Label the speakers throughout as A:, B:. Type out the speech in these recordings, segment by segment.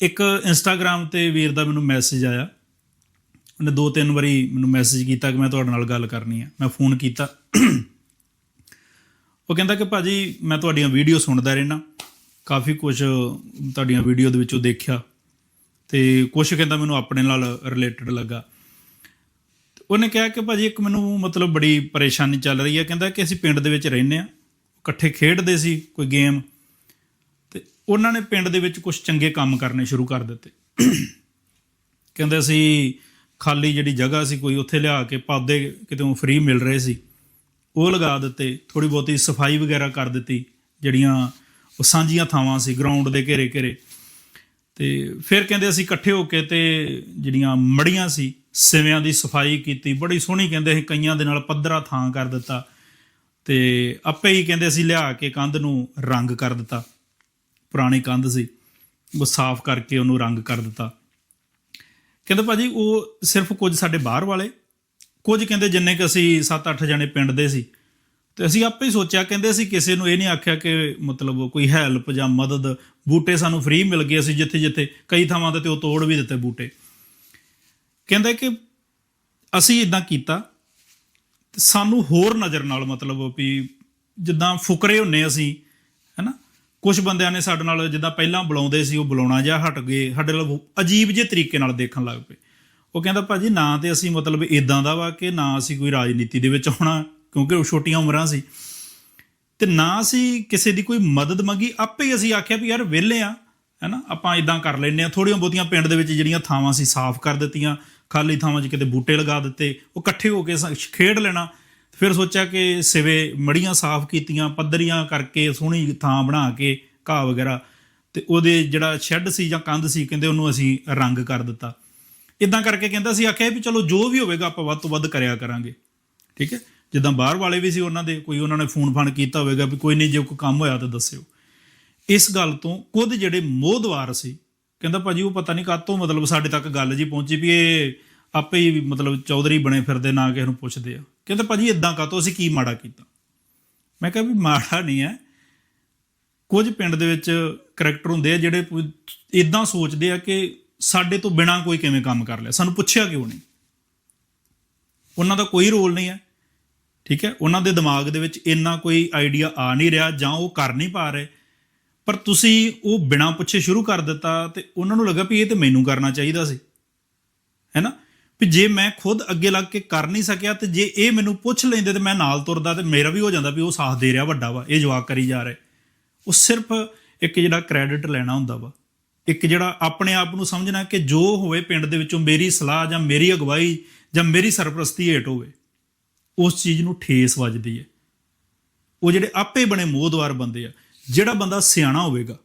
A: ਇੱਕ ਇੰਸਟਾਗ੍ਰam ਤੇ ਵੀਰ ਦਾ ਮੈਨੂੰ ਮੈਸੇਜ ਆਇਆ। ਉਹਨੇ ਦੋ ਤਿੰਨ ਵਾਰੀ ਮੈਨੂੰ ਮੈਸੇਜ ਕੀਤਾ ਕਿ ਮੈਂ ਤੁਹਾਡੇ ਨਾਲ ਗੱਲ ਕਰਨੀ ਹੈ ਮੈਂ ਫੋਨ ਕੀਤਾ। ਉਹ ਕਹਿੰਦਾ ਕਿ ਭਾਜੀ, ਮੈਂ ਤੁਹਾਡੀਆਂ ਵੀਡੀਓ ਸੁਣਦਾ ਰਹਿਣਾ ਕਾਫੀ ਕੁਝ ਤੁਹਾਡੀਆਂ ਵੀਡੀਓ ਦੇ ਵਿੱਚੋਂ ਦੇਖਿਆ। ਤੇ ਕੁਝ ਕਹਿੰਦਾ ਮੈਨੂੰ ਆਪਣੇ ਨਾਲ ਰਿਲੇਟਡ ਲੱਗਾ। ਤੇ ਉਹਨੇ ਕਿਹਾ ਕਿ ਭਾਜੀ, ਇੱਕ ਮੈਨੂੰ ਮਤਲਬ ਬੜੀ ਪਰੇਸ਼ਾਨੀ ਚੱਲ ਰਹੀ ਹੈ ਕਹਿੰਦਾ ਕਿ ਅਸੀਂ ਪਿੰਡ ਦੇ ਵਿੱਚ ਰਹਿੰਦੇ ਆ। ਇਕੱਠੇ ਖੇਡਦੇ ਸੀ ਕੋਈ ਗੇਮ ਉਹਨਾਂ ਨੇ ਪਿੰਡ ਦੇ ਵਿੱਚ ਕੁਝ ਚੰਗੇ ਕੰਮ ਕਰਨੇ ਸ਼ੁਰੂ ਕਰ ਦਿੱਤੇ। ਕਹਿੰਦੇ ਅਸੀਂ ਖਾਲੀ ਜਿਹੜੀ ਜਗ੍ਹਾ ਸੀ ਕੋਈ ਉੱਥੇ ਲਿਆ ਕੇ ਪੌਦੇ ਕਿਤੇੋਂ ਫ੍ਰੀ ਮਿਲ ਰਹੇ ਸੀ, ਉਹ ਲਗਾ ਦਿੱਤੇ ਥੋੜੀ ਬਹੁਤੀ ਸਫ਼ਾਈ ਵਗੈਰਾ ਕਰ ਦਿੱਤੀ, ਜਿਹੜੀਆਂ ਉਹ ਸਾਂਝੀਆਂ ਥਾਵਾਂ ਸੀ ਗਰਾਊਂਡ ਦੇ ਘੇਰੇ ਘੇਰੇ। ਤੇ ਫਿਰ ਕਹਿੰਦੇ ਅਸੀਂ ਇਕੱਠੇ ਹੋ ਕੇ ਤੇ ਜਿਹੜੀਆਂ ਮੜੀਆਂ ਸੀ, ਸਿਵਿਆਂ ਦੀ ਸਫ਼ਾਈ ਕੀਤੀ, ਬੜੀ ਸੋਹਣੀ ਕਹਿੰਦੇ ਅਸੀਂ ਕਈਆਂ ਦੇ ਨਾਲ ਪੱਧਰਾ ਥਾਂ ਕਰ ਦਿੱਤਾ। ਤੇ ਆਪੇ ਹੀ ਕਹਿੰਦੇ ਅਸੀਂ ਲਿਆ ਕੇ ਕੰਧ ਨੂੰ ਰੰਗ ਕਰ ਦਿੱਤਾ। ਪੁਰਾਣੀ ਕੰਧ ਸੀ, ਉਹ ਸਾਫ਼ ਕਰਕੇ ਉਹਨੂੰ ਰੰਗ ਕਰ ਦਿੱਤਾ। ਕਹਿੰਦੇ ਭਾਜੀ, ਉਹ ਸਿਰਫ ਕੁਝ ਸਾਡੇ ਬਾਹਰ ਵਾਲੇ, ਕੁਝ ਕਹਿੰਦੇ ਜਿੰਨੇ ਕਿ ਅਸੀਂ 7-8 ਜਣੇ ਪਿੰਡ ਦੇ ਸੀ, ਤੇ ਅਸੀਂ ਆਪੇ ਹੀ ਸੋਚਿਆ, ਕਹਿੰਦੇ ਅਸੀਂ ਕਿਸੇ ਨੂੰ ਇਹ ਨਹੀਂ ਆਖਿਆ ਕਿ ਮਤਲਬ ਕੋਈ ਹੈਲਪ ਜਾਂ ਮਦਦ, ਬੂਟੇ ਸਾਨੂੰ ਫ੍ਰੀ ਮਿਲ ਗਏ ਅਸੀਂ ਜਿੱਥੇ ਜਿੱਥੇ ਕਈ ਥਾਵਾਂ ਤੇ ਤੇ ਉਹ ਤੋੜ ਵੀ ਦਿੱਤੇ ਬੂਟੇ। ਕਹਿੰਦਾ ਕਿ ਅਸੀਂ ਇਦਾਂ ਕੀਤਾ ਸਾਨੂੰ ਹੋਰ ਨਜ਼ਰ ਨਾਲ ਮਤਲਬ ਵੀ ਜਿੱਦਾਂ ਫੁਕਰੇ ਹੁੰਨੇ ਅਸੀਂ, ਹੈਨਾ? ਕੁਝ ਬੰਦਿਆਂ ਨੇ ਸਾਡੇ ਨਾਲ ਜਿੱਦਾਂ ਪਹਿਲਾਂ ਬੁਲਾਉਂਦੇ ਸੀ, ਉਹ ਬੁਲਾਉਣਾ ਜਾਂ ਹਟ ਗਏ, ਸਾਡੇ ਨਾਲ ਅਜੀਬ ਜਿਹੇ ਤਰੀਕੇ ਨਾਲ ਦੇਖਣ ਲੱਗ ਪਏ। ਉਹ ਕਹਿੰਦਾ, ਭਾਜੀ, ਨਾ ਤੇ ਅਸੀਂ ਮਤਲਬ ਇਦਾਂ ਦਾ ਵਾ ਕਿ ਨਾ ਅਸੀਂ ਕੋਈ ਰਾਜਨੀਤੀ ਦੇ ਵਿੱਚ ਆਉਣਾ, ਕਿਉਂਕਿ ਉਹ ਛੋਟੀਆਂ ਉਮਰਾਂ ਸੀ। ਤੇ ਨਾ ਅਸੀਂ ਕਿਸੇ ਦੀ ਕੋਈ ਮਦਦ ਮੰਗੀ, ਆਪੇ ਹੀ ਅਸੀਂ ਆਖਿਆ ਵੀ ਯਾਰ ਵਿਹਲੇ ਆ, ਹੈਨਾ? ਆਪਾਂ ਇਦਾਂ ਕਰ ਲੈਨੇ ਆ ਥੋੜੀਆਂ ਬਹੁਤੀਆਂ ਪਿੰਡ ਦੇ ਵਿੱਚ ਜਿਹੜੀਆਂ ਥਾਵਾਂ ਸੀ ਸਾਫ਼ ਕਰ ਦਿੱਤੀਆਂ, ਖਾਲੀ ਥਾਵਾਂ 'ਚ ਕਿਤੇ ਬੂਟੇ ਲਗਾ ਦਿੱਤੇ, ਉਹ ਇਕੱਠੇ ਹੋ ਕੇ ਸ- ਖੇਡ ਲੈਣਾ ਫਿਰ ਸੋਚਿਆ ਕਿ ਸਿਵੇ ਮੜੀਆਂ ਸਾਫ਼ ਕੀਤੀਆਂ, ਪੱਧਰੀਆਂ ਕਰਕੇ ਸੋਹਣੀ ਥਾਂ ਬਣਾ ਕੇ ਘਾਹ ਵਗੈਰਾ ਤੇ ਉਹਦੇ ਜਿਹੜਾ ਸ਼ੈੱਡ ਸੀ ਜਾਂ ਕੰਧ ਸੀ ਕਹਿੰਦੇ ਉਹਨੂੰ ਅਸੀਂ ਰੰਗ ਕਰ ਦਿੱਤਾ। ਇਦਾਂ ਕਰਕੇ ਕਹਿੰਦਾ ਸੀ, ਆਖਿਆ ਵੀ ਚਲੋ ਜੋ ਵੀ ਹੋਵੇਗਾ ਆਪਾਂ ਵੱਧ ਤੋਂ ਵੱਧ ਕਰਿਆ ਕਰਾਂਗੇ। ਠੀਕ ਹੈ? ਜਿੱਦਾਂ ਬਾਹਰ ਵਾਲੇ ਵੀ ਸੀ ਉਹਨਾਂ ਦੇ, ਕੋਈ ਉਹਨਾਂ ਨੇ ਫੋਨ ਫਾਨ ਕੀਤਾ ਹੋਵੇਗਾ ਵੀ ਕੋਈ ਨਹੀਂ ਜੇ ਕੋਈ ਕੰਮ ਹੋਇਆ ਤਾਂ ਦੱਸਿਓ। ਇਸ ਗੱਲ ਤੋਂ ਕੁਝ ਜਿਹੜੇ ਮੋਹਦਵਾਰ ਸੀ, ਕਹਿੰਦਾ ਭਾਜੀ ਉਹ ਪਤਾ ਨਹੀਂ ਕਾਤੋਂ ਮਤਲਬ ਸਾਡੇ ਤੱਕ ਗੱਲ ਜੀ ਪਹੁੰਚੀ ਵੀ ਇਹ ਆਪੇ ਹੀ ਮਤਲਬ ਚੌਧਰੀ ਬਣੇ ਫਿਰਦੇ ਨਾ ਕਿਸੇ ਨੂੰ ਪੁੱਛਦੇ ਆ। ਕਹਿੰਦਾ, ਭਾਜੀ ਇਦਾਂ ਕਾਤੋਂ ਅਸੀਂ ਕੀ ਮਾੜਾ ਕੀਤਾ? ਮੈਂ ਕਿਹਾ ਵੀ ਮਾੜਾ ਨਹੀਂ ਹੈ। ਕੁਝ ਪਿੰਡ ਦੇ ਵਿੱਚ ਕਰੈਕਟਰ ਹੁੰਦੇ ਆ ਜਿਹੜੇ ਇਦਾਂ ਸੋਚਦੇ ਆ ਕਿ ਸਾਡੇ ਤੋਂ ਬਿਨਾ ਕੋਈ ਕਿਵੇਂ ਕੰਮ ਕਰ ਲਿਆ। ਸਾਨੂੰ ਪੁੱਛਿਆ ਕਿਉਂ ਨਹੀਂ? ਉਹਨਾਂ ਦਾ ਕੋਈ ਰੋਲ ਨਹੀਂ ਹੈ। ਠੀਕ ਹੈ? ਉਹਨਾਂ ਦੇ ਦਿਮਾਗ ਦੇ ਵਿੱਚ ਇੰਨਾ ਕੋਈ ਆਈਡੀਆ ਆ ਨਹੀਂ ਰਿਹਾ ਜਾਂ ਉਹ ਕਰ ਨਹੀਂ ਪਾ ਰਹੇ। ਪਰ ਤੁਸੀਂ ਉਹ ਬਿਨਾਂ ਪੁੱਛੇ ਸ਼ੁਰੂ ਕਰ ਦਿੱਤਾ ਤੇ ਉਹਨਾਂ ਨੂੰ ਲੱਗਾ ਵੀ ਇਹ ਤੇ ਮੈਨੂੰ ਕਰਨਾ ਚਾਹੀਦਾ ਸੀ। ਹੈਨਾ ਵੀ ਜੇ ਮੈਂ ਖੁਦ ਅੱਗੇ ਲੱਗ ਕੇ ਕਰ ਨਹੀਂ ਸਕਿਆ ਤੇ ਜੇ ਇਹ ਮੈਨੂੰ ਪੁੱਛ ਲੈਂਦੇ ਤੇ ਮੈਂ ਨਾਲ ਤੁਰਦਾ ਤੇ ਮੇਰਾ ਵੀ ਹੋ ਜਾਂਦਾ ਵੀ ਉਹ ਸਾਥ ਦੇ ਰਿਹਾ ਵੱਡਾ ਵਾ, ਇਹ ਜਵਾਬ ਕਰੀ ਜਾ ਰਿਹਾ। ਉਹ ਸਿਰਫ ਇੱਕ ਜਿਹੜਾ ਕ੍ਰੈਡਿਟ ਲੈਣਾ ਹੁੰਦਾ ਵਾ। ਇੱਕ ਜਿਹੜਾ ਆਪਣੇ ਆਪ ਨੂੰ ਸਮਝਣਾ ਕਿ ਜੋ ਹੋਵੇ ਪਿੰਡ ਦੇ ਵਿੱਚੋਂ ਮੇਰੀ ਸਲਾਹ ਜਾਂ ਮੇਰੀ ਅਗਵਾਈ ਜਾਂ ਮੇਰੀ ਸਰਪ੍ਰਸਤੀ ਹੇਠ ਹੋਵੇ, ਉਸ ਚੀਜ਼ ਨੂੰ ਠੇਸ ਵੱਜਦੀ ਹੈ। ਉਹ ਜਿਹੜੇ ਆਪੇ ਬਣੇ ਮੋਹਦਵਾਰ ਬੰਦੇ ਆ, ਜਿਹੜਾ ਬੰਦਾ ਸਿਆਣਾ ਹੋਵੇਗਾ।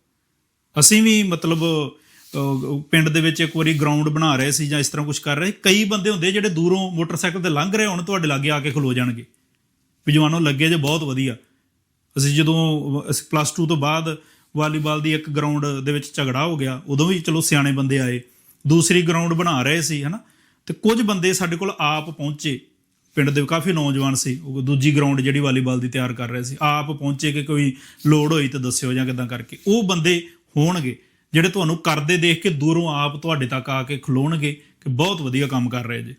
A: ਅਸੀਂ ਵੀ ਮਤਲਬ ਪਿੰਡ ਦੇ ਵਿੱਚ ਇੱਕ ਵਾਰੀ ਗਰਾਊਂਡ ਬਣਾ ਰਹੇ ਸੀ ਜਾਂ ਇਸ ਤਰ੍ਹਾਂ ਕੁਝ ਕਰ ਰਹੇ ਕਈ ਬੰਦੇ ਹੁੰਦੇ ਜਿਹੜੇ ਦੂਰੋਂ ਮੋਟਰਸਾਈਕਲ ਤੇ ਲੰਘ ਰਹੇ ਹੁਣ, ਤੁਹਾਡੇ ਲਾਗੇ ਆ ਕੇ ਖਲੋ ਜਾਣਗੇ। ਵੀ ਜਵਾਨੋ, ਲੱਗੇ ਜੇ ਬਹੁਤ ਵਧੀਆ। ਅਸੀਂ ਜਦੋਂ ਅਸੀਂ ਪਲੱਸ 2 ਤੋਂ ਬਾਅਦ ਵਾਲੀਬਾਲ ਦੀ ਇੱਕ ਗਰਾਊਂਡ ਦੇ ਵਿੱਚ ਝਗੜਾ ਹੋ ਗਿਆ, ਉਦੋਂ ਵੀ ਚਲੋ ਸਿਆਣੇ ਬੰਦੇ ਆਏ। ਦੂਸਰੀ ਗਰਾਊਂਡ ਬਣਾ ਰਹੇ ਸੀ, ਹਨਾ? ਤੇ ਕੁਝ ਬੰਦੇ ਸਾਡੇ ਕੋਲ ਆਪ ਪਹੁੰਚੇ। ਪਿੰਡ ਦੇ ਕਾਫੀ ਨੌਜਵਾਨ ਸੀ, ਉਹ ਦੂਜੀ ਗਰਾਊਂਡ ਜਿਹੜੀ ਵਾਲੀਬਾਲ ਦੀ ਤਿਆਰ ਕਰ ਰਹੇ ਸੀ। ਆਪ ਪਹੁੰਚੇ ਕਿ ਕੋਈ ਲੋੜ ਹੋਈ ਤਾਂ ਦੱਸਿਓ ਜਾਂ ਕਿਦਾਂ ਕਰਕੇ। ਉਹ ਬੰਦੇ ਹੋਣਗੇ। ਜਿਹੜੇ ਤੁਹਾਨੂੰ ਕਰਦੇ ਦੇਖ ਕੇ ਦੂਰੋਂ ਆਪ ਤੁਹਾਡੇ ਤੱਕ ਆ ਕੇ ਖਲੋਣਗੇ ਕਿ ਬਹੁਤ ਵਧੀਆ ਕੰਮ ਕਰ ਰਹੇ ਜੇ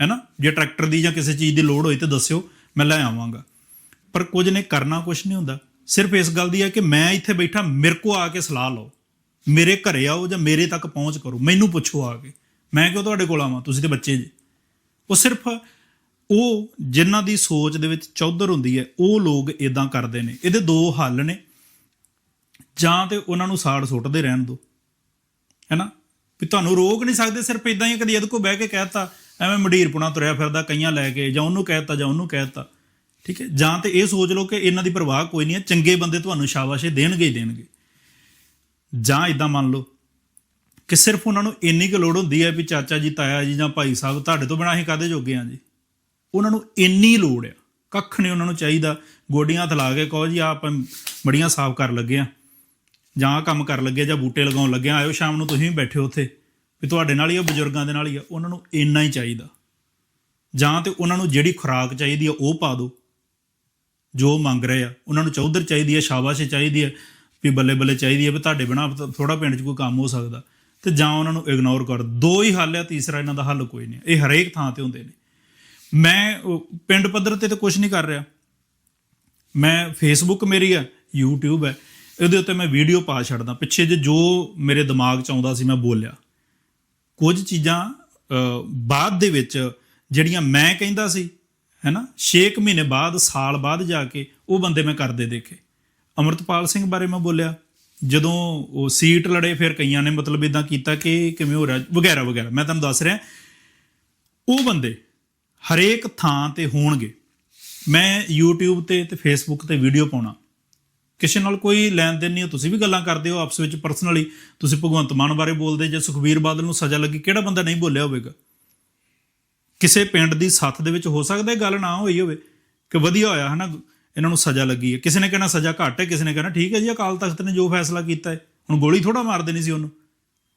A: ਹੈਨਾ ਜੇ ਟਰੈਕਟਰ ਦੀ ਜਾਂ ਕਿਸੇ ਚੀਜ਼ ਦੀ ਲੋੜ ਹੋਈ ਤਾਂ ਦੱਸਿਓ, ਮੈਂ ਲੈ ਆਵਾਂਗਾ। ਪਰ ਕੁਝ ਨੇ ਕਰਨਾ ਕੁਝ ਨਹੀਂ ਹੁੰਦਾ। ਸਿਰਫ ਇਸ ਗੱਲ ਦੀ ਹੈ ਕਿ ਮੈਂ ਇੱਥੇ ਬੈਠਾ, ਮੇਰੇ ਕੋ ਆ ਕੇ ਸਲਾਹ ਲਓ। ਮੇਰੇ ਘਰੇ ਆਓ ਜਾਂ ਮੇਰੇ ਤੱਕ ਪਹੁੰਚ ਕਰੋ। ਮੈਨੂੰ ਪੁੱਛੋ ਆ ਕੇ। ਮੈਂ ਕਿਉਂ ਤੁਹਾਡੇ ਕੋਲ ਆਵਾਂ? ਤੁਸੀਂ ਤੇ ਬੱਚੇ ਜੀ। ਉਹ ਸਿਰਫ ਉਹ ਜਿਨ੍ਹਾਂ ਦੀ ਸੋਚ ਦੇ ਵਿੱਚ ਚੌਧਰ ਹੁੰਦੀ ਹੈ, ਉਹ ਲੋਕ ਇਦਾਂ ਕਰਦੇ ਨੇ। ਇਹਦੇ ਦੋ ਹੱਲ ਨੇ। ਜਾਂ ਤੇ ਉਹਨਾਂ ਨੂੰ ਸਾੜ ਸੁੱਟਦੇ ਰਹਿਣ ਦਿਓ ਹੈਨਾ? ਵੀ ਤੁਹਾਨੂੰ ਰੋਕ ਨਹੀਂ ਸਕਦੇ, ਸਿਰਫ ਇਦਾਂ ਹੀ ਕਦੀ ਇਹਦੇ ਕੋ ਬਹਿ ਕੇ ਕਹਿਤਾ ਐਵੇਂ ਮਡੀਰਪੁਣਾ ਤੁਰਿਆ ਫਿਰਦਾ, ਕਈਆਂ ਲੈ ਕੇ, ਜਾਂ ਉਹਨੂੰ ਕਹਿਤਾ ਜਾਂ ਉਹਨੂੰ ਕਹਿਤਾ ਠੀਕ ਹੈ? ਜਾਂ ਤੇ ਇਹ ਸੋਚ ਲਓ ਕਿ ਇਹਨਾਂ ਦੀ ਪਰਵਾਹ ਕੋਈ ਨਹੀਂ ਹੈ, ਚੰਗੇ ਬੰਦੇ ਤੁਹਾਨੂੰ ਸ਼ਾਬਾਸ਼ੇ ਦੇਣਗੇ ਹੀ ਦੇਣਗੇ। ਜਾਂ ਇਦਾਂ ਮੰਨ ਲਓ ਕਿ ਸਿਰਫ ਉਹਨਾਂ ਨੂੰ ਇੰਨੀ ਕੁ ਲੋੜ ਹੁੰਦੀ ਹੈ ਵੀ ਚਾਚਾ ਜੀ, ਤਾਇਆ ਜੀ, ਜਾਂ ਭਾਈ ਸਾਹਿਬ ਤੁਹਾਡੇ ਤੋਂ ਬਿਨਾਂ ਅਸੀਂ ਕਾਦੇ ਜੋਗੇ ਆ ਜੀ? ਉਹਨਾਂ ਨੂੰ ਇੰਨੀ ਲੋੜ ਆ। ਕੱਖ ਨਹੀਂ ਉਹਨਾਂ ਨੂੰ ਚਾਹੀਦਾ, ਗੋਡੀਆਂ ਹੱਥ ਲਾ ਕੇ ਕਹੋ ਜੀ ਆਪ ਬੜੀਆਂ ਸਾਫ਼ ਕਰ ਲੱਗੇ ਆ ਜਾਂ ਕੰਮ ਕਰ ਲੱਗੇ ਜਾਂ ਬੂਟੇ ਲਗਾਉਣ ਲੱਗੇ ਆਇਓ ਸ਼ਾਮ ਨੂੰ ਤੁਸੀਂ ਵੀ ਬੈਠੇ ਉੱਥੇ। ਵੀ ਤੁਹਾਡੇ ਨਾਲ ਹੀ ਆ, ਬਜ਼ੁਰਗਾਂ ਦੇ ਨਾਲ ਹੀ ਆ, ਉਹਨਾਂ ਨੂੰ ਇੰਨਾ ਹੀ ਚਾਹੀਦਾ। ਜਾਂ ਤੇ ਉਹਨਾਂ ਨੂੰ ਜਿਹੜੀ ਖੁਰਾਕ ਚਾਹੀਦੀ ਆ, ਉਹ ਪਾ ਦਿਓ। ਜੋ ਮੰਗ ਰਹੇ ਆ, ਉਹਨਾਂ ਨੂੰ ਚੌਧਰ ਚਾਹੀਦੀ ਹੈ ਸ਼ਾਬਾਸ਼ ਚਾਹੀਦੀ ਹੈ ਵੀ ਬੱਲੇ ਬੱਲੇ ਚਾਹੀਦੀ ਹੈ ਵੀ ਤੁਹਾਡੇ ਬਿਨਾ ਥੋੜਾ ਪਿੰਡ 'ਚ ਕੋਈ ਕੰਮ ਹੋ ਸਕਦਾ। ਤੇ ਜਾਂ ਉਹਨਾਂ ਨੂੰ ਇਗਨੋਰ ਕਰ ਦੋ ਹੀ ਹੱਲ ਆ, ਤੀਸਰਾ ਇਹਨਾਂ ਦਾ ਹੱਲ ਕੋਈ ਨਹੀਂ ਇਹ ਹਰੇਕ ਥਾਂ ਤੇ ਹੁੰਦੇ ਨੇ। ਮੈਂ ਪਿੰਡ ਪੱਧਰ ਤੇ ਤਾਂ ਕੁਝ ਨਹੀਂ ਕਰ ਰਿਹਾ। ਮੈਂ ਫੇਸਬੁੱਕ ਮੇਰੀ ਆ, YouTube ਹੈ ਇਹਦੇ ਉੱਤੇ ਮੈਂ ਵੀਡੀਓ ਪਾ ਛੱਡਦਾ। ਪਿੱਛੇ ਜੇ ਜੋ ਮੇਰੇ ਦਿਮਾਗ 'ਚ ਆਉਂਦਾ ਸੀ, ਮੈਂ ਬੋਲਿਆ। ਕੁਝ ਚੀਜ਼ਾਂ ਬਾਅਦ ਦੇ ਵਿੱਚ ਜਿਹੜੀਆਂ ਮੈਂ ਕਹਿੰਦਾ ਸੀ, ਹੈਨਾ 6 ਮਹੀਨੇ ਬਾਅਦ, ਸਾਲ ਬਾਅਦ ਜਾ ਕੇ ਉਹ ਬੰਦੇ ਮੈਂ ਕਰਦੇ ਦੇਖੇ। ਅਮਰਤਪਾਲ ਸਿੰਘ ਬਾਰੇ ਮੈਂ ਬੋਲਿਆ। ਜਦੋਂ ਉਹ ਸੀਟ ਲੜੇ, ਫਿਰ ਕਈਆਂ ਨੇ ਮਤਲਬ ਇਦਾਂ ਕੀਤਾ ਕਿ ਕਿਵੇਂ ਹੋ ਰਿਹਾ, ਵਗੈਰਾ ਵਗੈਰਾ। ਮੈਂ ਤੁਹਾਨੂੰ ਦੱਸ ਰਿਹਾ, ਉਹ ਬੰਦੇ ਹਰੇਕ ਥਾਂ ਤੇ ਹੋਣਗੇ। ਮੈਂ YouTube ਤੇ ਤੇ Facebook ਤੇ ਵੀਡੀਓ ਪਾਉਣਾ। ਕਿਸੇ ਨਾਲ ਕੋਈ ਲੈਣ ਦੇਣ ਨਹੀਂ ਹੈ, ਤੁਸੀਂ ਵੀ ਗੱਲਾਂ ਕਰਦੇ ਹੋ ਆਪਸ ਵਿੱਚ ਪਰਸਨਲੀ ਤੁਸੀਂ ਭਗਵੰਤ ਮਾਨ ਬਾਰੇ ਬੋਲਦੇ ਜਾਂ ਸੁਖਬੀਰ ਬਾਦਲ ਨੂੰ ਸਜ਼ਾ ਲੱਗੀ ਕਿਹੜਾ ਬੰਦਾ ਨਹੀਂ ਬੋਲਿਆ ਹੋਵੇਗਾ? ਕਿਸੇ ਪਿੰਡ ਦੀ ਸੱਥ ਦੇ ਵਿੱਚ ਹੋ ਸਕਦਾ ਇਹ ਗੱਲ ਨਾ ਹੋਈ ਹੋਵੇ ਕਿ ਵਧੀਆ ਹੋਇਆ ਹਨਾ? ਇਹਨਾਂ ਨੂੰ ਸਜ਼ਾ ਲੱਗੀ ਹੈ। ਕਿਸੇ ਨੇ ਕਹਿਣਾ ਸਜ਼ਾ ਘੱਟ ਹੈ ਕਿਸੇ ਨੇ ਕਹਿਣਾ ਠੀਕ ਹੈ ਜੀ ਅਕਾਲ ਤਖਤ ਨੇ ਜੋ ਫੈਸਲਾ ਕੀਤਾ ਹੈ ਹੁਣ ਗੋਲੀ ਥੋੜਾ ਮਾਰ ਦੇਣੀ ਸੀ ਉਹਨੂੰ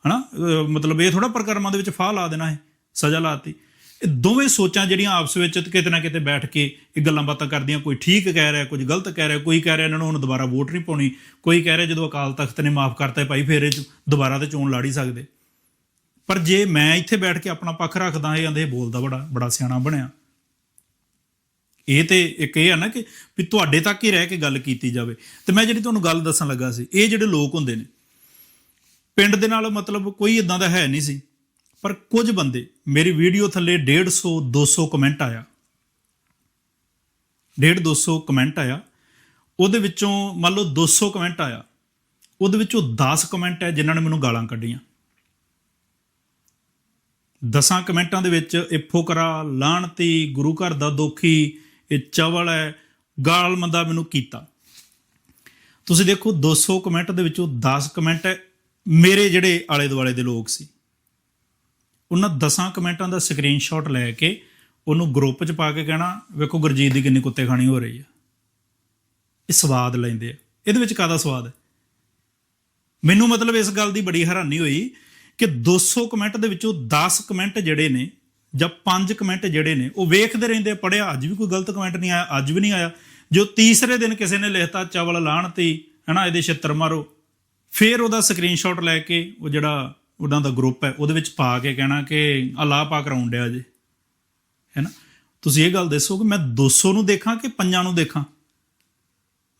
A: ਹਨਾ? ਅਹ ਮਤਲਬ ਇਹ ਥੋੜਾ ਪ੍ਰਕਰਮਾਂ ਦੇ ਵਿੱਚ ਫਾਹ ਲਾ ਦੇਣਾ ਹੈ ਸਜ਼ਾ ਲਾਤੀ। ਇਹ ਦੋਵੇਂ ਸੋਚਾਂ ਜਿਹੜੀਆਂ ਆਪਸ ਵਿੱਚ ਕਿਤੇ ਨਾ ਕਿਤੇ ਬੈਠ ਕੇ ਇਹ ਗੱਲਾਂ ਬਾਤਾਂ ਕਰਦੀਆਂ, ਕੋਈ ਠੀਕ ਕਹਿ ਰਿਹਾ, ਕੁਝ ਗਲਤ ਕਹਿ ਰਿਹਾ, ਕੋਈ ਕਹਿ ਰਿਹਾ ਇਹਨਾਂ ਨੂੰ ਹੁਣ ਦੁਬਾਰਾ ਵੋਟ ਨਹੀਂ ਪਾਉਣੀ, ਕੋਈ ਕਹਿ ਰਿਹਾ ਜਦੋਂ ਅਕਾਲ ਤਖਤ ਨੇ ਮਾਫ ਕਰਤਾ ਭਾਈ ਫੇਰ ਇਹ 'ਚ ਦੁਬਾਰਾ ਤੇ ਚੋਣ ਲਾੜੀ ਸਕਦੇ। ਪਰ ਜੇ ਮੈਂ ਇੱਥੇ ਬੈਠ ਕੇ ਆਪਣਾ ਪੱਖ ਰੱਖਦਾ ਇਹ ਕਹਿੰਦੇ ਬੋਲਦਾ ਬੜਾ ਬੜਾ ਸਿਆਣਾ ਬਣਿਆ। ਇਹ ਤੇ ਇੱਕ ਇਹ ਆ ਨਾ ਕਿ ਵੀ ਤੁਹਾਡੇ ਤੱਕ ਹੀ ਰਹਿ ਕੇ ਗੱਲ ਕੀਤੀ ਜਾਵੇ। ਤੇ ਮੈਂ ਜਿਹੜੀ ਤੁਹਾਨੂੰ ਗੱਲ ਦੱਸਣ ਲੱਗਾ ਸੀ, ਇਹ ਜਿਹੜੇ ਲੋਕ ਹੁੰਦੇ ਨੇ, ਪਿੰਡ ਦੇ ਨਾਲ ਮਤਲਬ ਕੋਈ ਇਦਾਂ ਦਾ ਹੈ ਨਹੀਂ ਸੀ। ਪਰ ਕੁਝ ਬੰਦੇ, ਮੇਰੀ ਵੀਡੀਓ ਥੱਲੇ 150 200 ਕਮੈਂਟ ਆਇਆ। 150 200 ਕਮੈਂਟ ਆਇਆ। ਉਹਦੇ ਵਿੱਚੋਂ ਮੰਨ ਲਓ 200 ਕਮੈਂਟ ਆਇਆ। ਉਹਦੇ ਵਿੱਚੋਂ 10 ਕਮੈਂਟ ਹੈ ਜਿਨ੍ਹਾਂ ਨੇ ਮੈਨੂੰ ਗਾਲਾਂ ਕੱਢੀਆਂ। ਦਸਾਂ ਕਮੈਂਟਾਂ ਦੇ ਵਿੱਚ ਇਹ ਫੁਕਰਾ, ਲਾਹਣਤੀ, ਗੁਰੂ ਘਰ ਦਾ ਦੋਖੀ, ਇਹ ਚਵਲ ਹੈ, ਗਾਲ ਮੰਦਾ ਮੈਨੂੰ ਕੀਤਾ। ਤੁਸੀਂ ਦੇਖੋ 200 ਕਮੈਂਟ ਦੇ ਵਿੱਚੋਂ 10 ਕਮੈਂਟ ਮੇਰੇ ਜਿਹੜੇ ਆਲੇ ਦੁਆਲੇ ਦੇ ਲੋਕ ਸੀ। ਉਹਨਾਂ 10 ਕਮੈਂਟਾਂ ਦਾ ਸਕਰੀਨਸ਼ਾਟ ਲੈ ਕੇ ਉਹਨੂੰ ਗਰੁੱਪ 'ਚ ਪਾ ਕੇ ਕਹਿਣਾ, ਵੇਖੋ ਗੁਰਜੀਤ ਦੀ ਕਿੰਨੀ ਕੁੱਤੇ ਖਾਣੀ ਹੋ ਰਹੀ ਆ। ਇਹ ਸਵਾਦ ਲੈਂਦੇ ਆ। ਇਹਦੇ ਵਿੱਚ ਕਾਦਾ ਸਵਾਦ ਹੈ ਮੈਨੂੰ ਮਤਲਬ ਇਸ ਗੱਲ ਦੀ ਬੜੀ ਹੈਰਾਨੀ ਹੋਈ ਕਿ 200 ਕਮੈਂਟ ਦੇ ਵਿੱਚੋਂ 10 ਕਮੈਂਟ ਜਿਹੜੇ ਨੇ ਜਾਂ 5 ਕਮੈਂਟ ਜਿਹੜੇ ਨੇ, ਉਹ ਵੇਖਦੇ ਰਹਿੰਦੇ ਪੜਿਆ ਅੱਜ ਵੀ ਕੋਈ ਗਲਤ ਕਮੈਂਟ ਨਹੀਂ ਆਇਆ, ਅੱਜ ਵੀ ਨਹੀਂ ਆਇਆ। ਜੋ ਤੀਸਰੇ ਦਿਨ ਕਿਸੇ ਨੇ ਲਿਖਤਾ, ਚਵਲ ਲਾਹਣਤੀ, ਹਨਾ, ਇਹਦੇ ਛਿੱਤਰ ਮਾਰੋ, ਫਿਰ ਉਹਦਾ ਸਕਰੀਨਸ਼ਾਟ ਲੈ ਕੇ ਉਹ ਜਿਹੜਾ ਉਹਨਾਂ ਦਾ ਗਰੁੱਪ ਹੈ, ਉਹਦੇ ਵਿੱਚ ਪਾ ਕੇ ਕਹਿਣਾ ਕਿ ਅੱਲਾਹ ਪਾਕ ਕਰਾਉਣ ਡਿਆ ਜੇ ਹੈਨਾ ਤੁਸੀਂ ਇਹ ਗੱਲ ਦੱਸੋ ਕਿ ਮੈਂ 200 ਨੂੰ ਦੇਖਾਂ ਕਿ ਪੰਜਾਂ ਨੂੰ ਦੇਖਾਂ?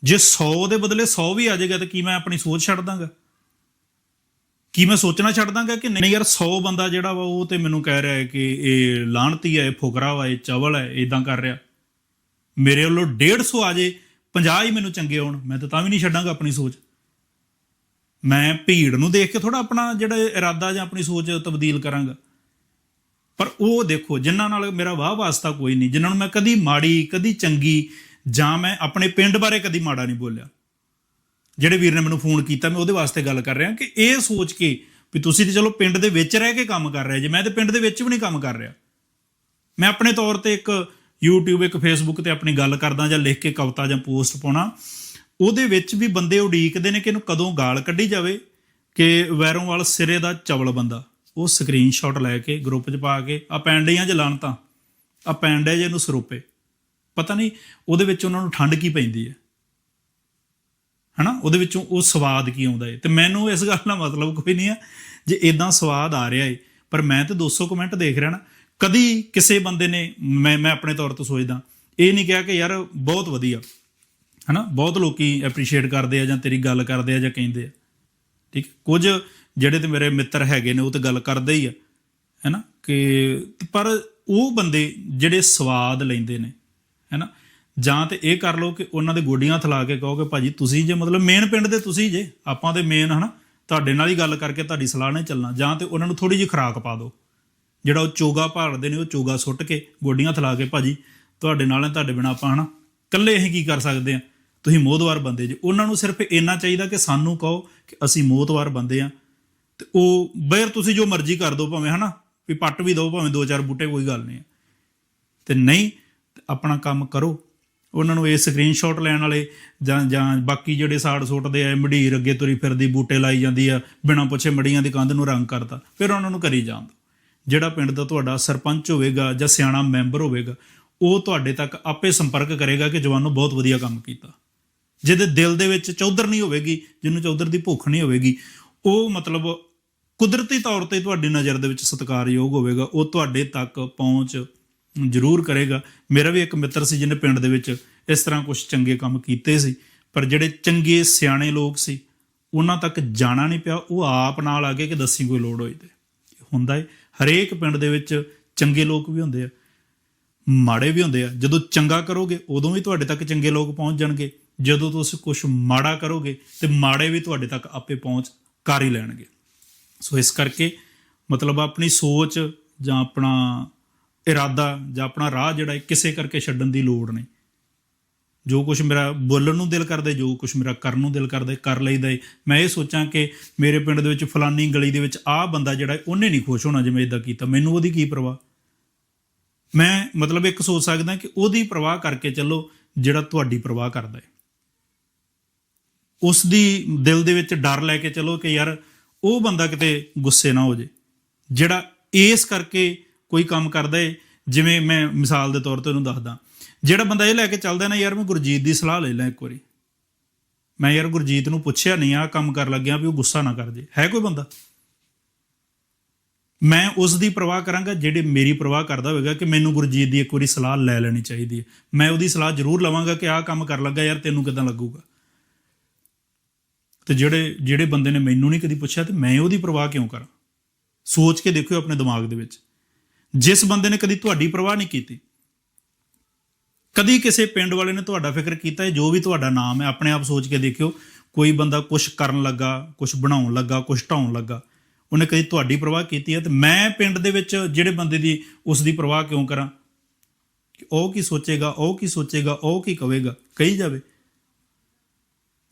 A: ਜੇ 100 ਦੇ ਬਦਲੇ 100 ਵੀ ਆ ਜਾਏਗਾ ਤਾਂ ਕੀ ਮੈਂ ਆਪਣੀ ਸੋਚ ਛੱਡ ਦਾਂਗਾ? ਕੀ ਮੈਂ ਸੋਚਣਾ ਛੱਡ ਦਾਂਗਾ ਕਿ ਨਹੀਂ ਯਾਰ 100 ਬੰਦਾ ਜਿਹੜਾ ਵਾ ਉਹ ਤੇ ਮੈਨੂੰ ਕਹਿ ਰਿਹਾ ਹੈ ਕਿ ਇਹ ਲਾਹਣਤੀ ਹੈ, ਇਹ ਫੁਕਰਾ ਵਾ, ਇਹ ਚਵਲ ਹੈ ਇਦਾਂ ਕਰ ਰਿਹਾ। ਮੇਰੇ ਵੱਲੋਂ 150 ਆ ਜੇ 50 ਹੀ ਮੈਨੂੰ ਚੰਗੇ ਆਉਣ ਮੈਂ ਤਾਂ ਤਾਂ ਵੀ ਨਹੀਂ ਛੱਡਾਂਗਾ ਆਪਣੀ ਸੋਚ। ਮੈਂ ਭੀੜ ਨੂੰ ਦੇਖ ਕੇ ਥੋੜਾ ਆਪਣਾ ਜਿਹੜਾ ਇਰਾਦਾ ਜਾਂ ਆਪਣੀ ਸੋਚ ਤਬਦੀਲ ਕਰਾਂਗਾ। ਪਰ ਉਹ ਦੇਖੋ, ਜਿਨ੍ਹਾਂ ਨਾਲ ਮੇਰਾ ਵਾਹ ਵਾਸਤਾ ਕੋਈ ਨਹੀਂ, ਜਿਨ੍ਹਾਂ ਨੂੰ ਮੈਂ ਕਦੀ ਮਾੜੀ, ਕਦੀ ਚੰਗੀ ਜਾਂ ਮੈਂ ਆਪਣੇ ਪਿੰਡ ਬਾਰੇ ਕਦੀ ਮਾੜਾ ਨਹੀਂ ਬੋਲਿਆ। ਜਿਹੜੇ ਵੀਰ ਨੇ ਮੈਨੂੰ ਫੋਨ ਕੀਤਾ, ਮੈਂ ਉਹਦੇ ਵਾਸਤੇ ਗੱਲ ਕਰ ਰਿਹਾ ਕਿ ਇਹ ਸੋਚ ਕੇ ਵੀ ਤੁਸੀਂ ਤੇ ਚਲੋ ਪਿੰਡ ਦੇ ਵਿੱਚ ਰਹਿ ਕੇ ਕੰਮ ਕਰ ਰਹੇ ਜੇ ਮੈਂ ਤੇ ਪਿੰਡ ਦੇ ਵਿੱਚ ਵੀ ਨਹੀਂ ਕੰਮ ਕਰ ਰਿਹਾ। ਮੈਂ ਆਪਣੇ ਤੌਰ ਤੇ ਇੱਕ YouTube, ਇੱਕ Facebook ਤੇ ਆਪਣੀ ਗੱਲ ਕਰਦਾ ਜਾਂ ਲਿਖ ਕੇ ਕਵਿਤਾ ਜਾਂ ਪੋਸਟ ਪਾਉਣਾ। ਉਹਦੇ ਵਿੱਚ ਵੀ ਬੰਦੇ ਉਡੀਕਦੇ ਨੇ ਕਿ ਇਹਨੂੰ ਕਦੋਂ ਗਾਲ ਕੱਢੀ ਜਾਵੇ ਕਿ ਵੈਰੋਂਵਾਲ ਸਿਰੇ ਦਾ ਚਵਲ ਬੰਦਾ। ਉਹ ਸਕਰੀਨਸ਼ਾਟ ਲੈ ਕੇ ਗਰੁੱਪ 'ਚ ਪਾ ਕੇ ਆ ਪੈਂਡੀਆਂ 'ਚ ਲਾਣ ਤਾਂ ਆ ਪੈਂਡੇ ਜੇ ਨੂੰ ਸਰੋਪੇ। ਪਤਾ ਨਹੀਂ ਉਹਦੇ ਵਿੱਚ ਉਹਨਾਂ ਨੂੰ ਠੰਡ ਕੀ ਪੈਂਦੀ ਹੈ। ਹਨਾ? ਉਹਦੇ ਵਿੱਚੋਂ ਉਹ ਸਵਾਦ ਕੀ ਆਉਂਦਾ ਏ। ਤੇ ਮੈਨੂੰ ਇਸ ਗੱਲ ਦਾ ਮਤਲਬ ਕੋਈ ਨਹੀਂ ਹੈ ਜੇ ਇਦਾਂ ਸਵਾਦ ਆ ਰਿਹਾ ਏ। ਪਰ ਮੈਂ ਤੇ 200 ਕਮੈਂਟ ਦੇਖ ਰਿਹਾ ਨਾ, ਕਦੀ ਕਿਸੇ ਬੰਦੇ ਨੇ, ਮੈਂ ਮੈਂ ਆਪਣੇ ਤੌਰ ਤੋਂ ਸੋਚਦਾ, ਇਹ ਨਹੀਂ ਕਿਹਾ ਕਿ ਯਾਰ ਬਹੁਤ ਵਧੀਆ। ਹਨਾ? ਬਹੁਤ ਲੋਕੀ ਐਪਰੀਸ਼ੀਏਟ ਕਰਦੇ ਆ ਜਾਂ ਤੇਰੀ ਗੱਲ ਕਰਦੇ ਆ ਜਾਂ ਕਹਿੰਦੇ ਆ। ਠੀਕ? ਕੁਝ ਜਿਹੜੇ ਤੇ ਮੇਰੇ ਮਿੱਤਰ ਹੈਗੇ ਨੇ, ਉਹ ਤੇ ਗੱਲ ਕਰਦੇ ਹੀ ਆ, ਹੈਨਾ? ਕਿ ਪਰ ਉਹ ਬੰਦੇ ਜਿਹੜੇ ਸਵਾਦ ਲੈਂਦੇ ਨੇ, ਹੈਨਾ? ਜਾਂ ਤੇ ਇਹ ਕਰ ਲਓ ਕਿ ਉਹਨਾਂ ਦੇ ਗੋਡੀਆਂ ਥਲਾ ਕੇ ਕਹੋ ਕਿ ਭਾਜੀ ਤੁਸੀਂ ਜੇ ਮਤਲਬ ਮੇਨ ਪਿੰਡ ਦੇ ਤੁਸੀਂ ਜੇ, ਆਪਾਂ ਤੇ ਮੇਨ ਹਨਾ? ਤੁਹਾਡੇ ਨਾਲ ਹੀ ਗੱਲ ਕਰਕੇ ਤੁਹਾਡੀ ਸਲਾਹ ਨਾਲ ਚੱਲਣਾ। ਜਾਂ ਤੇ ਉਹਨਾਂ ਨੂੰ ਥੋੜੀ ਜਿਹੀ ਖਰਾਕ ਪਾ ਦਿਓ। ਜਿਹੜਾ ਉਹ ਚੋਗਾ ਭਾਲਦੇ ਨੇ, ਉਹ ਚੋਗਾ ਸੁੱਟ ਕੇ ਗੋਡੀਆਂ ਥਲਾ ਕੇ, ਭਾਜੀ ਤੁਹਾਡੇ ਨਾਲ ਹੈ, ਤੁਹਾਡੇ ਬਿਨਾ ਆਪਾਂ, ਹਨਾ? ਇਕੱਲੇ ਅਸੀਂ ਕੀ ਕਰ ਸਕਦੇ ਆ ਤੁਸੀਂ ਮੋਹਦਵਾਰ ਬੰਦੇ ਜੇ। ਉਹਨਾਂ ਨੂੰ ਸਿਰਫ ਇੰਨਾ ਚਾਹੀਦਾ ਕਿ ਸਾਨੂੰ ਕਹੋ ਕਿ ਅਸੀਂ ਮੋਹਦਵਾਰ ਬੰਦੇ ਆ। ਤੇ ਉਹ ਬੇਰ ਤੁਸੀਂ ਜੋ ਮਰਜ਼ੀ ਕਰ ਦਿਓ ਭਾਵੇਂ, ਹਨਾ? ਵੀ ਪੱਟ ਵੀ ਦਿਓ, ਭਾਵੇਂ ਦੋ ਚਾਰ ਬੂਟੇ, ਕੋਈ ਗੱਲ ਨਹੀਂ। ਹੈ ਤੇ ਨਹੀਂ ਆਪਣਾ ਕੰਮ ਕਰੋ। ਉਹਨਾਂ ਨੂੰ ਇਹ ਸਕਰੀਨਸ਼ਾਟ ਲੈਣ ਵਾਲੇ ਜਾਂ ਜਾਂ ਬਾਕੀ ਜਿਹੜੇ ਸਾੜ ਸੁੱਟਦੇ ਆ ਮਢੀਰ ਅੱਗੇ ਤੁਰੀ ਫਿਰਦੀ, ਬੂਟੇ ਲਾਈ ਜਾਂਦੀ ਆ, ਬਿਨਾਂ ਪੁੱਛੇ ਮੜੀਆਂ ਦੀ ਕੰਧ ਨੂੰ ਰੰਗ ਕਰਦਾ। ਫਿਰ ਉਹਨਾਂ ਨੂੰ ਕਰੀ ਜਾਣ ਦਿਓ। ਜਿਹੜਾ ਪਿੰਡ ਦਾ ਤੁਹਾਡਾ ਸਰਪੰਚ ਹੋਵੇਗਾ ਜਾਂ ਸਿਆਣਾ ਮੈਂਬਰ ਹੋਵੇਗਾ, ਉਹ ਤੁਹਾਡੇ ਤੱਕ ਆਪੇ ਸੰਪਰਕ ਕਰੇਗਾ ਕਿ ਜਵਾਨੋ ਬਹੁਤ ਵਧੀਆ ਕੰਮ ਕੀਤਾ। ਜਿਹਦੇ ਦਿਲ ਦੇ ਵਿੱਚ ਚੌਧਰ ਨਹੀਂ ਹੋਵੇਗੀ, ਜਿਹਨੂੰ ਚੌਧਰ ਦੀ ਭੁੱਖ ਨਹੀਂ ਹੋਵੇਗੀ, ਉਹ ਮਤਲਬ ਕੁਦਰਤੀ ਤੌਰ ਤੇ ਤੁਹਾਡੀ ਨਜ਼ਰ ਦੇ ਵਿੱਚ ਸਤਿਕਾਰਯੋਗ ਹੋਵੇਗਾ, ਉਹ ਤੁਹਾਡੇ ਤੱਕ ਪਹੁੰਚ ਜ਼ਰੂਰ ਕਰੇਗਾ। ਮੇਰਾ ਵੀ ਇੱਕ ਮਿੱਤਰ ਸੀ ਜਿਹਨੇ ਪਿੰਡ ਦੇ ਵਿੱਚ ਇਸ ਤਰ੍ਹਾਂ ਕੁਝ ਚੰਗੇ ਕੰਮ ਕੀਤੇ ਸੀ, ਪਰ ਜਿਹੜੇ ਚੰਗੇ ਸਿਆਣੇ ਲੋਕ ਸੀ, ਉਹਨਾਂ ਤੱਕ ਜਾਣਾ ਨਹੀਂ ਪਿਆ, ਉਹ ਆਪ ਨਾਲ ਆ ਕੇ ਕਿ ਦੱਸੀ ਕੋਈ ਲੋੜ ਹੋਈ ਤੇ। ਹੁੰਦਾ ਹੈ ਹਰੇਕ ਪਿੰਡ ਦੇ ਵਿੱਚ ਚੰਗੇ ਲੋਕ ਵੀ ਹੁੰਦੇ ਆ, ਮਾੜੇ ਵੀ ਹੁੰਦੇ ਆ। ਜਦੋਂ ਚੰਗਾ ਕਰੋਗੇ, ਉਦੋਂ ਵੀ ਤੁਹਾਡੇ ਤੱਕ ਚੰਗੇ ਲੋਕ ਪਹੁੰਚ ਜਾਣਗੇ। ਜਦੋਂ ਤੁਸੀਂ ਕੁਝ ਮਾੜਾ ਕਰੋਗੇ ਤੇ ਮਾੜੇ ਵੀ ਤੁਹਾਡੇ ਤੱਕ ਆਪੇ ਪਹੁੰਚ ਕਰ ਹੀ ਲੈਣਗੇ। ਸੋ ਇਸ ਕਰਕੇ ਮਤਲਬ ਆਪਣੀ ਸੋਚ ਜਾਂ ਆਪਣਾ ਇਰਾਦਾ ਜਾਂ ਆਪਣਾ ਰਾਹ ਜਿਹੜਾ ਕਿਸੇ ਕਰਕੇ ਛੱਡਣ ਦੀ ਲੋੜ ਨਹੀਂ। ਜੋ ਕੁਝ ਮੇਰਾ ਬੋਲਣ ਨੂੰ ਦਿਲ ਕਰਦਾ, ਜੋ ਕੁਝ ਮੇਰਾ ਕਰਨ ਨੂੰ ਦਿਲ ਕਰਦਾ ਕਰ ਲਈਦਾ ਏ। ਮੈਂ ਇਹ ਸੋਚਾਂ ਕਿ ਮੇਰੇ ਪਿੰਡ ਦੇ ਵਿੱਚ ਫਲਾਨੀ ਗਲੀ ਦੇ ਵਿੱਚ ਆਹ ਬੰਦਾ ਜਿਹੜਾ ਉਹਨੇ ਨਹੀਂ ਖੁਸ਼ ਹੋਣਾ ਜਿਵੇਂ ਇਦਾਂ ਕੀਤਾ। ਮੈਨੂੰ ਉਹਦੀ ਕੀ ਪਰਵਾਹ? ਮੈਂ ਮਤਲਬ ਇੱਕ ਸੋਚ ਸਕਦਾ ਕਿ ਉਹਦੀ ਪਰਵਾਹ ਕਰਕੇ ਚੱਲੋ ਜਿਹੜਾ ਤੁਹਾਡੀ ਪਰਵਾਹ ਕਰਦਾ ਹੈ ਉਸ ਦੀ ਦਿਲ ਦੇ ਵਿੱਚ ਡਰ ਲੈ ਕੇ ਚਲੋ ਕਿ ਯਾਰ ਉਹ ਬੰਦਾ ਕਿਤੇ ਗੁੱਸੇ ਨਾ ਹੋ ਜੇ ਜਿਹੜਾ ਇਸ ਕਰਕੇ ਕੋਈ ਕੰਮ ਕਰਦਾ ਏ, ਜਿਵੇਂ ਮੈਂ ਮਿਸਾਲ ਦੇ ਤੌਰ ਤੇ ਉਹਨੂੰ ਦੱਸਦਾ। ਜਿਹੜਾ ਬੰਦਾ ਇਹ ਲੈ ਕੇ ਚੱਲਦਾ ਨਾ, ਯਾਰ ਮੈਂ ਗੁਰਜੀਤ ਦੀ ਸਲਾਹ ਲੈ ਲਾਂ ਇੱਕ ਵਾਰੀ। ਮੈਂ ਯਾਰ ਗੁਰਜੀਤ ਨੂੰ ਪੁੱਛਿਆ ਨਹੀਂ ਆ ਕੰਮ ਕਰ ਲੱਗਿਆ ਵੀ ਉਹ ਗੁੱਸਾ ਨਾ ਕਰ ਜੇ। ਹੈ ਕੋਈ ਬੰਦਾ? ਮੈਂ ਉਸ ਦੀ ਪਰਵਾਹ ਕਰਾਂਗਾ, ਜਿਹੜੇ ਮੇਰੀ ਪਰਵਾਹ ਕਰਦਾ ਹੋਵੇਗਾ ਕਿ ਮੈਨੂੰ ਗੁਰਜੀਤ ਦੀ ਇੱਕ ਵਾਰੀ ਸਲਾਹ ਲੈ ਲੈਣੀ ਚਾਹੀਦੀ ਹੈ ਮੈਂ ਉਹਦੀ ਸਲਾਹ ਜ਼ਰੂਰ ਲਵਾਂਗਾ ਕਿ ਆਹ ਕੰਮ ਕਰ ਲੱਗਾ ਯਾਰ ਤੈਨੂੰ ਕਿਦਾਂ ਲੱਗੂਗਾ? ਤੇ ਜਿਹੜੇ ਜਿਹੜੇ ਬੰਦੇ ਨੇ ਮੈਨੂੰ ਨਹੀਂ ਕਦੀ ਪੁੱਛਿਆ ਤੇ ਮੈਂ ਉਹਦੀ ਪਰਵਾਹ ਕਿਉਂ ਕਰਾਂ? ਸੋਚ ਕੇ ਦੇਖਿਓ ਆਪਣੇ ਦਿਮਾਗ ਦੇ ਵਿੱਚ। ਜਿਸ ਬੰਦੇ ਨੇ ਕਦੀ ਤੁਹਾਡੀ ਪਰਵਾਹ ਨਹੀਂ ਕੀਤੀ, ਕਦੀ ਕਿਸੇ ਪਿੰਡ ਵਾਲੇ ਨੇ ਤੁਹਾਡਾ ਫਿਕਰ ਕੀਤਾ ਹੈ ਜੋ ਵੀ ਤੁਹਾਡਾ ਨਾਮ ਹੈ, ਆਪਣੇ ਆਪ ਸੋਚ ਕੇ ਦੇਖਿਓ, ਕੋਈ ਬੰਦਾ ਕੁਝ ਕਰਨ ਲੱਗਾ ਕੁਝ ਬਣਾਉਣ ਲੱਗਾ ਕੁਝ ਢਾਉਣ ਲੱਗਾ, ਉਹਨੇ ਕਦੀ ਤੁਹਾਡੀ ਪਰਵਾਹ ਕੀਤੀ ਹੈ ਤੇ ਮੈਂ ਪਿੰਡ ਦੇ ਵਿੱਚ ਜਿਹੜੇ ਬੰਦੇ ਦੀ ਉਸ ਦੀ ਪਰਵਾਹ ਕਿਉਂ ਕਰਾਂ? ਉਹ ਕੀ ਸੋਚੇਗਾ, ਉਹ ਕੀ ਸੋਚੇਗਾ, ਉਹ ਕੀ ਕਹੇਗਾ ਕਹੀ ਜਾਵੇ।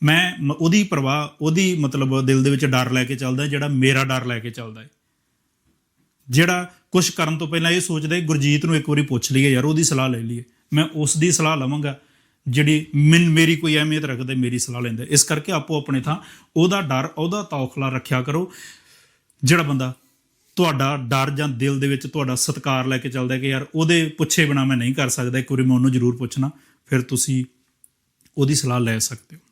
A: ਮੈਂ ਮ- ਉਹਦੀ ਪਰਵਾਹ, ਉਹਦੀ ਮਤਲਬ ਦਿਲ ਦੇ ਵਿੱਚ ਡਰ ਲੈ ਕੇ ਚੱਲਦਾ ਜਿਹੜਾ ਮੇਰਾ ਡਰ ਲੈ ਕੇ ਚੱਲਦਾ ਹੈ। ਜਿਹੜਾ ਕੁਝ ਕਰਨ ਤੋਂ ਪਹਿਲਾਂ ਇਹ ਸੋਚਦਾ ਗੁਰਜੀਤ ਨੂੰ ਇੱਕ ਵਾਰੀ ਪੁੱਛ ਲਈਏ ਯਾਰ, ਉਹਦੀ ਸਲਾਹ ਲੈ ਲਈਏ। ਮੈਂ ਉਸ ਦੀ ਸਲਾਹ ਲਵਾਂਗਾ, ਜਿਹੜੀ ਮੈਨ ਮੇਰੀ ਕੋਈ ਅਹਿਮੀਅਤ ਰੱਖਦਾ ਮੇਰੀ ਸਲਾਹ ਲੈਂਦਾ ਇਸ ਕਰਕੇ ਆਪੋ ਆਪਣੇ ਥਾਂ ਉਹਦਾ ਡਰ, ਉਹਦਾ ਤੌਖਲਾ ਰੱਖਿਆ ਕਰੋ। ਜਿਹੜਾ ਬੰਦਾ ਤੁਹਾਡਾ ਡਰ ਜਾਂ ਦਿਲ ਦੇ ਵਿੱਚ ਤੁਹਾਡਾ ਸਤਿਕਾਰ ਲੈ ਕੇ ਚੱਲਦਾ ਕਿ ਯਾਰ, ਉਹਦੇ ਪੁੱਛੇ ਬਿਨਾ ਮੈਂ ਨਹੀਂ ਕਰ ਸਕਦਾ, ਇੱਕ ਵਾਰੀ ਮੈਂ ਉਹਨੂੰ ਜ਼ਰੂਰ ਪੁੱਛਣਾ, ਫਿਰ ਤੁਸੀਂ ਉਹਦੀ ਸਲਾਹ ਲੈ ਸਕਦੇ ਹੋ।